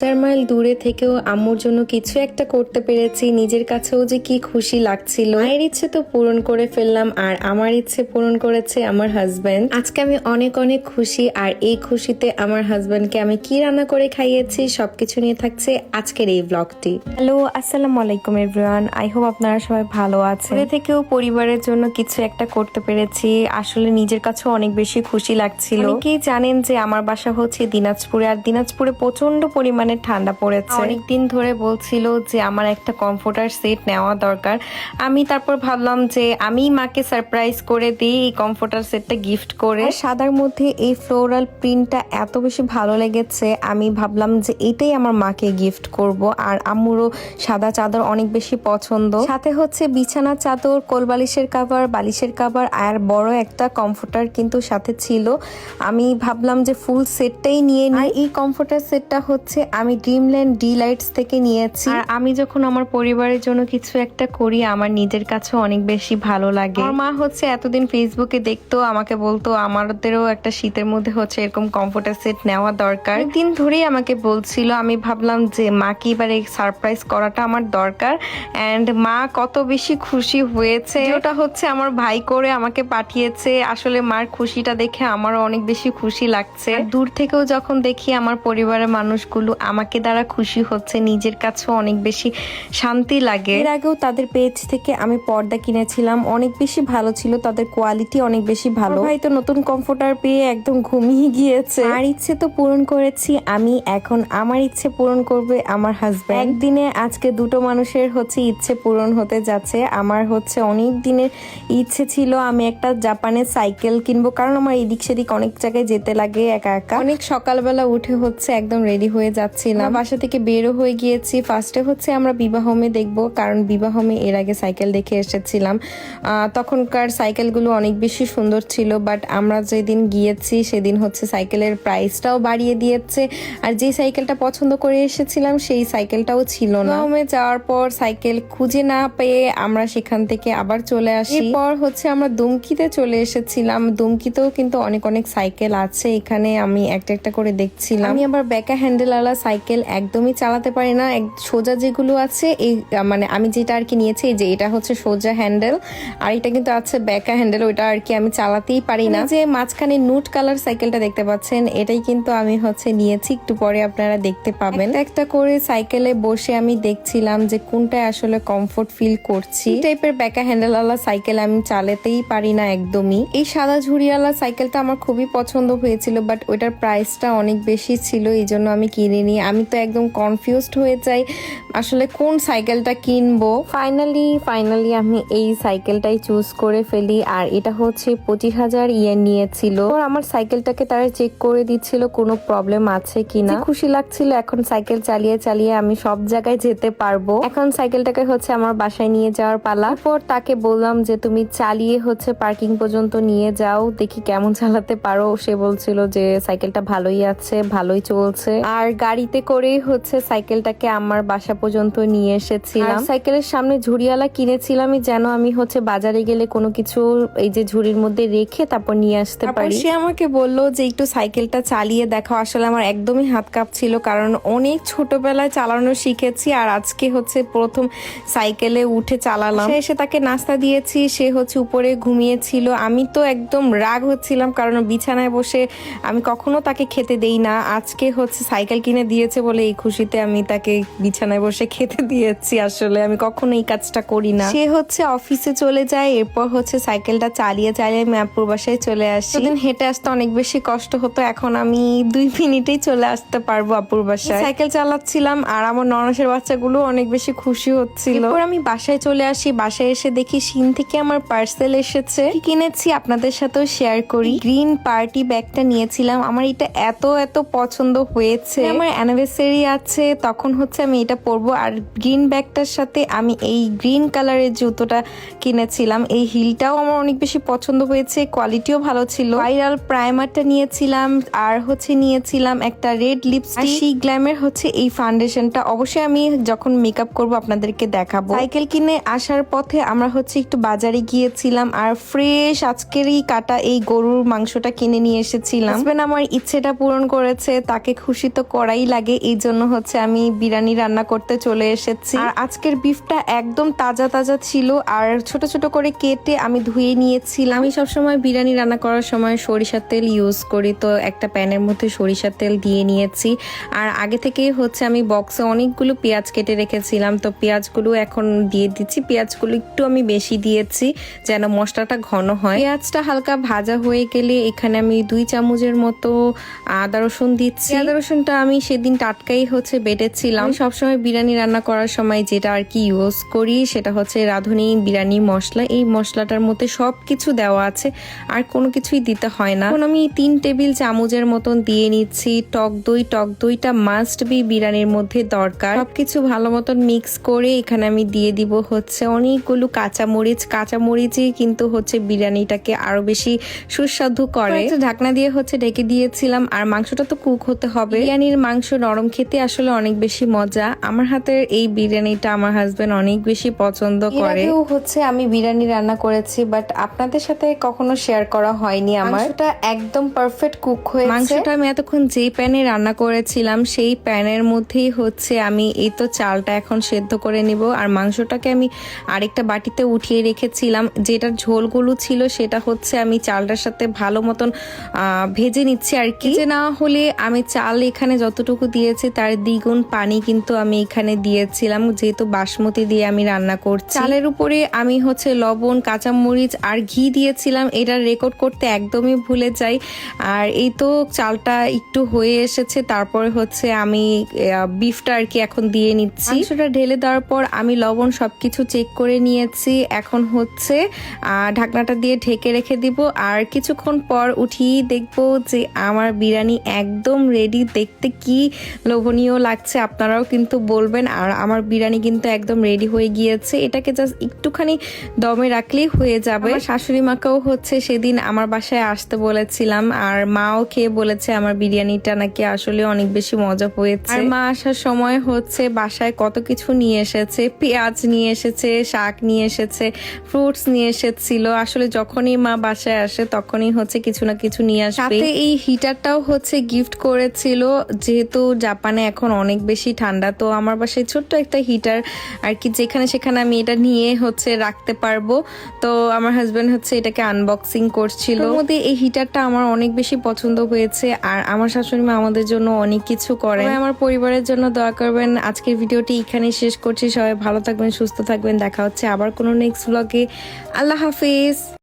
চার মাইল দূরে থেকেও আম্মুর জন্য কিছু একটা করতে পেরেছি নিজের কাছেও যে কি খুশি লাগছিল। মায়ের ইচ্ছে তো পূরণ করে ফেললাম আর আমার ইচ্ছে পূরণ করেছে আমার হাজব্যান্ড আজকে আমি অনেক অনেক খুশি আর এই খুশিতে আমার হাজব্যান্ডকে আমি কি রান্না করে খাইয়েছি সবকিছু নিয়ে থাকছে আজকের এই ব্লগটি হ্যালো আসসালামু আলাইকুম এভরিওয়ান আই হোপ আপনারা সবাই ভালো আছেন। দূরে থেকেও পরিবারের জন্য কিছু একটা করতে পেরেছি। আসলে নিজের কাছেও অনেক বেশি খুশি লাগছিল। অনেকেই জানেন যে আমার বাসা হচ্ছে দিনাজপুরে আর দিনাজপুরে প্রচণ্ড পরিমাণে ঠান্ডা পড়েছে। অনেকদিন ধরে বলছিল যে আমার একটা কমফোর্টার সেট নেওয়া দরকার। আমি তারপর ভাবলাম যে আমি মাকে সারপ্রাইজ করে দিই এই কমফোর্টার সেটটা গিফট করে। আর সাদার মধ্যে এই ফ্লোরাল প্রিন্টটা এত বেশি ভালো লেগেছে আমি ভাবলাম যে এটাই আমার মাকে গিফট করব। আর আম্মুরও সাদা চাদর অনেক বেশি পছন্দ। সাথে হচ্ছে বিছানা চাদর কোলবালিশের কাভার বালিশের কাভার আর বড় একটা কমফোর্টার কিন্তু সাথে ছিল। আমি ভাবলাম যে ফুল সেটটাই নিয়ে নিই। এই কমফোর্টার সেটটা হচ্ছে আমি ড্রিমল্যান্ড ডি লাইটস থেকে নিয়েছি। আর আমি যখন আমার পরিবারের জন্য কিছু একটা করি আমার নিজের কাছেও অনেক বেশি ভালো লাগে। আমার মা হচ্ছে এতদিন ফেসবুকে দেখতো আমাকে বলতো আমাদেরও একটা শীতের মধ্যে হচ্ছে এরকম কমফোর্টার সেট নেওয়া দরকার। দিন ধরেই আমাকে বলছিল আমি ভাবলাম যে মাকে এবারে সারপ্রাইজ করাটা আমার দরকার। অ্যান্ড মা কত বেশি খুশি হয়েছে। ওটা হচ্ছে আমার ভাই করে আমাকে পাঠিয়েছে। আসলে মার খুশিটা দেখে আমারও অনেক বেশি খুশি লাগছে। দূর থেকেও যখন দেখি আমার পরিবারের মানুষগুলো আমাকে দ্বারা খুশি হচ্ছে নিজের কাছেও অনেক বেশি শান্তি লাগে। এর আগেও তাদের পেজ থেকে আমি পর্দা কিনেছিলাম অনেক বেশি ভালো ছিল তাদের কোয়ালিটি অনেক বেশি ভালো। ভাই তো নতুন কমফোর্টার পেয়ে একদম ঘুমিয়ে গিয়েছে। আর ইচ্ছে তো পূরণ করেছি আমি এখন আমার ইচ্ছে পূরণ করবে আমার হাজব্যান্ড একদিনে আজকে দুটো মানুষের হচ্ছে ইচ্ছে পূরণ হতে যাচ্ছে। আমার হচ্ছে অনেক দিনের ইচ্ছে ছিল আমি একটা জাপানের সাইকেল কিনবো কারণ আমার এদিক সেদিক অনেক জায়গায় যেতে লাগে একা একা। অনেক সকালবেলা উঠে হচ্ছে একদম রেডি হয়ে যাচ্ছিলাম বাসা থেকে বেরো হয়ে গিয়েছি। ফার্স্টে হচ্ছে আমরা বিবাহমে দেখব কারণ বিবাহমে এর আগে সাইকেল দেখে এসেছিলাম। তখনকার সাইকেলগুলো অনেক বেশি সুন্দর ছিল বাট আমরা যেদিন গিয়েছি সেদিন হচ্ছে সাইকেলের প্রাইসটাও বাড়িয়ে দিয়েছে। আর যে সাইকেলটা পছন্দ করে এসেছিলাম সেই সাইকেলটাও ছিল না। বিবাহমে যাওয়ার পর সাইকেল খুঁজে না পেয়ে আমরা সেখান থেকে আবার চলে আসি। এরপর হচ্ছে আমরা দুমকিতে চলে এসেছিলাম। দুমকিতেও কিন্তু অনেক অনেক সাইকেল আছে। এখানে আমি একটা একটা করে দেখছিলাম। আমি আবার ব্যাকা হ্যান্ডেল আলা সাইকেল একদমই চালাতে পারি না। এক সোজা যেগুলো আছে এই মানে আমি যেটা আর কি নিয়েছি এই যে এটা হচ্ছে সোজা হ্যান্ডেল আর এটা কিন্তু আছে ব্যাকা হ্যান্ডেল ওটা আর কি আমি চালাতেই পারি না। যে মাঝখানে নুট কালার সাইকেলটা দেখতে পাচ্ছেন এটাই কিন্তু আমি হচ্ছে নিয়েছি একটু পরে আপনারা দেখতে পাবেন। একটা করে সাইকেলে বসে আমি দেখছিলাম যে কোনটায় আসলে কমফোর্ট ফিল করছি। টাইপের ব্যাকা হ্যান্ডেল আলা সাইকেল আমি চালাতেই পারি না একদমই। এই সাদা ঝুড়িওয়ালা সাইকেলটা আমার খুবই পছন্দ হয়েছিল বাট ওইটার প্রাইসটা অনেক বেশি ছিল এই জন্য আমি কিনিনি আমি তো একদম কনফিউজড হয়ে যাই, আসলে কোন সাইকেলটা কিনবো? ফাইনালি ফাইনালি আমি এই সাইকেলটাই চুজ করে ফেলি, আর এটা হচ্ছে পঁচিশ হাজার ইয়ে নিয়েছিল। আমার সাইকেলটাকে তারা চেক করে দিচ্ছিল, কোনো প্রবলেম আছে কিনা। খুশি লাগছিল, এখন সাইকেল চালিয়ে চালিয়ে আমি সব জায়গায় যেতে পারব। এখন সাইকেলটাকে হচ্ছে আমার বাসায় নিয়ে যাওয়ার পালা। পর তাকে বললাম যে, তুমি চালিয়ে হচ্ছে পার্কিং পর্যন্ত নিয়ে যাও, দেখি কেমন চালাতে পারো। সে বলছিল যে সাইকেলটা ভালোই আছে, ভালোই চলছে। আর গাড়িতে করেই হচ্ছে সাইকেলটাকে আমার বাসা পর্যন্ত নিয়ে এসেছিলাম। সাইকেলের সামনে ঝুড়িওয়ালা কিনেছিলামই যেন আমি হচ্ছে বাজারে গেলে কোনো কিছু এই যে ঝুড়ির মধ্যে রেখে তারপর নিয়ে আসতে পারি। সে আমাকে বলল যে একটু সাইকেলটা চালিয়ে দেখো। আসলে আমার একদমই হাত কাঁপছিল কারণ অনেক ছোটবেলায় চালানো শিখেছি আর আজকে হচ্ছে প্রথম সাইকেলে উঠে চালালাম। এসে তাকে নাস্তা দিয়েছি সে হচ্ছে উপরে ঘুমিয়েছিল। আমি তো একদম রাগ হচ্ছিলাম কারণ বিছানায় বসে আমি কখনো তাকে খেতে দেই না। আজকে হচ্ছে সাইকেল কিনে দিয়েছে বলে এই খুশিতে আমি তাকে বিছানায় বসে খেতে দিয়েছি। আসলে আমি কখনো এই কাজটা করি না। সে হচ্ছে অফিসে চলে যায়, এরপর হচ্ছে সাইকেলটা চালিয়ে চালিয়ে আমি আপুর বাসায় চলে আসি। সেদিন হেঁটে আসতে অনেক বেশি কষ্ট হতো, এখন আমি দুই মিনিটেই চলে আসতে পারব আপুর বাসায়। সাইকেল চালাচ্ছিলাম আর আমার ননসের বাচ্চাগুলো অনেক বেশি খুশি হচ্ছিল। এরপর আমি বাসায় চলে আসি, বাসায় এসে দেখি সিন থেকে আমার পার্সেল এসেছে। কিনেছি আপনাদের সাথেও শেয়ার করি। গ্রিন পার্টি ব্যাগটা নিয়েছিলাম, আমার এটা এত এত পছন্দ হয়েছে। আমার অ্যানিভার্সারি আছে, তখন হচ্ছে আমি এটা পরবো। আর গ্রিন ব্যাগটার সাথে আমি এই গ্রিন কালারের জুতোটা কিনেছিলাম। এই হিলটাও আমার অনেক বেশি পছন্দ হয়েছে কোয়ালিটিও ভালো ছিল। ভাইরাল প্রাইমারটা নিয়েছিলাম, আর হচ্ছে নিয়েছিলাম একটা রেড লিপস্টিক সি গ্ল্যামের হচ্ছে এই ফাউন্ডেশনটা অবশ্যই আমি যখন মেকআপ করব আপনাদেরকে দেখাবো। সাইকেল কিনে আসার পথে আমরা হচ্ছে একটু বাজারে গিয়েছিলাম, আর ফ্রেশ আজকেরই কাটা এই গরুর মাংসটা কিনে নিয়ে এসেছিলাম। আমার ইচ্ছেটা পূরণ করেছে, তাকে খুশি তো করাই লাগে এই জন্য হচ্ছে আমি বিরিয়ানি রান্না করতে চলে এসেছি। আর আজকের বিফটা একদম তাজা তাজা ছিল আর ছোট ছোট করে কেটে আমি ধুয়ে নিয়েছিলাম। আমি সবসময় বিরিয়ানি রান্না করার সময় সরিষার তেল ইউজ করি তো একটা প্যানের মধ্যে সরিষার তেল দিয়ে নিয়েছি। আর আগে থেকেই হচ্ছে আমি বক্সে অনেকগুলো পেঁয়াজ কেটে রেখেছিলাম তো পেঁয়াজগুলো এখন দিয়ে দিচ্ছি। পেঁয়াজগুলো একটু আমি বেশি দিয়েছি যেন মশলাটা ঘন হয়। পেঁয়াজটা হালকা ভাজা হয়ে গেলে এখানে আমি দুই চামচের মতো আদা রসুন দিচ্ছি। আদা রসুনটা আমি সেদিন টাটকাই হচ্ছে বেটেছিলাম। সবসময় বিরিয়ানি রান্না করার সময় যেটা আর কি ইউজ করি সেটা হচ্ছে রাঁধুনি বিরিয়ানি মশলা। এই মশলাটার মধ্যে সব কিছু দেওয়া আছে আর কোনো কিছুই দিতে হয় না। এখন আমি তিন টেবিল চামচের মতন দিয়ে নিচ্ছি। টক দই টক দইটা মাস্ট বি বিরিয়ানির মধ্যে দরকার। সবকিছু ভালো মতন মিক্স করে এখানে আমি দিয়ে দিব হচ্ছে অনেকগুলো কাঁচামরিচ। কাঁচামরিচই কিন্তু হচ্ছে বিরিয়ানিটাকে আরও বেশি সুস্বাদু করে। ঢাকনা দিয়ে হচ্ছে ঢেকে দিয়েছিলাম আর মাংসটা তো কুক হতে হবে। বিরিয়ানির মাংস নরম খেতে আসলে অনেক বেশি মজা। আমার হাতের এই বিরিয়ানিটা আমার হাজবেন্ড অনেক বেশি পছন্দ করে। হচ্ছে আমি বিরিয়ানি রান্না করেছি বাট আপনাদের সাথে কখনো শেয়ার করা হয়নি আমার। এটা একদম পারফেক্ট কুক হয়েছে। মাংসটা আমি এতক্ষণ যেই প্যানে রান্না করেছিলাম সেই প্যানের মধ্যেই হচ্ছে আমি এই তো চালটা এখন সেদ্ধ করে নিব। আর মাংসটাকে আমি আরেকটা বাটিতে উঠিয়ে রেখেছিলাম যেটার ঝোলগুলো ছিল সেটা হচ্ছে আমি চালটার সাথে ভালো মতন ভেজে নিচ্ছি আর কি। যে না হলে আমি চাল এখানে যতটুকু দিয়েছি তার দ্বিগুণ পানি কিন্তু আমি এখানে দিয়েছিলাম, যেহেতু বাসমতি দিয়ে আমি রান্না করছি। চালের উপরে আমি হচ্ছে লবণ, কাঁচামরিচ আর ঘি দিয়েছিলাম, এটা রেকর্ড করতে একদমই ভুলে যাই। আর এই তো চালটা একটু হয়ে এসেছে, তারপরে হচ্ছে আমি বিফটা আর কি এখন দিয়ে নিচ্ছি। মাংসটা ঢেলে দেওয়ার পর আমি লবণ সব কিছু চেক করে নিয়েছি। এখন হচ্ছে ঢাকনাটা দিয়ে ঢেকে রেখে দিব। আর কিছুক্ষণ পর উঠিয়ে দেখব যে আমার বিরিয়ানি একদম রেডি দেখতে কি লোভনীয় লাগছে আপনারাও কিন্তু বলবেন। আর আমার বিরিয়ানি কিন্তু একদম রেডি হয়ে গিয়েছে। এটাকে জাস্ট একটুখানি দমে রাখলেই হয়ে যাবে। শাশুড়ি মাকেও হচ্ছে সেদিন আমার বাসায় আসতে বলেছিলাম। আর মাও খেয়ে বলেছে আমার বিরিয়ানিটা নাকি আসলে অনেক বেশি মজা হয়েছে। আর মা আসার সময় হচ্ছে বাসায় কত কিছু নিয়ে এসেছে। পেঁয়াজ নিয়ে এসেছে শাক নিয়ে এসেছে ফ্রুটস নিয়ে এসেছিল। আসলে যখনই মা বাসায় আসে তখনই হচ্ছে কিছু না কিছু নিয়ে আসবে। এই হিটারটাও হচ্ছে গিফট করেছিল। যেহেতু জাপানে এখন অনেক বেশি ঠান্ডা তো আমার বাসায় ছোট্ট একটা হিটার আর কি যেখানে সেখানে আমি এটা নিয়ে হচ্ছে রাখতে পারব। তো আমার হাজবেন্ড হচ্ছে এটাকে আনবক্সিং করছিল। মধ্যে এই হিটারটা আমার অনেক বেশি পছন্দ হয়েছে আর আমার শাশুড়ি মা আমাদের জন্য অনেক কিছু করে আমার পরিবারের জন্য দোয়া করবেন। আজকের ভিডিওটি এখানেই শেষ করছি। সবাই ভালো থাকবেন সুস্থ থাকবেন। দেখা হচ্ছে আবার কোনো নেক্সট ব্লগে আল্লাহ হাফিজ।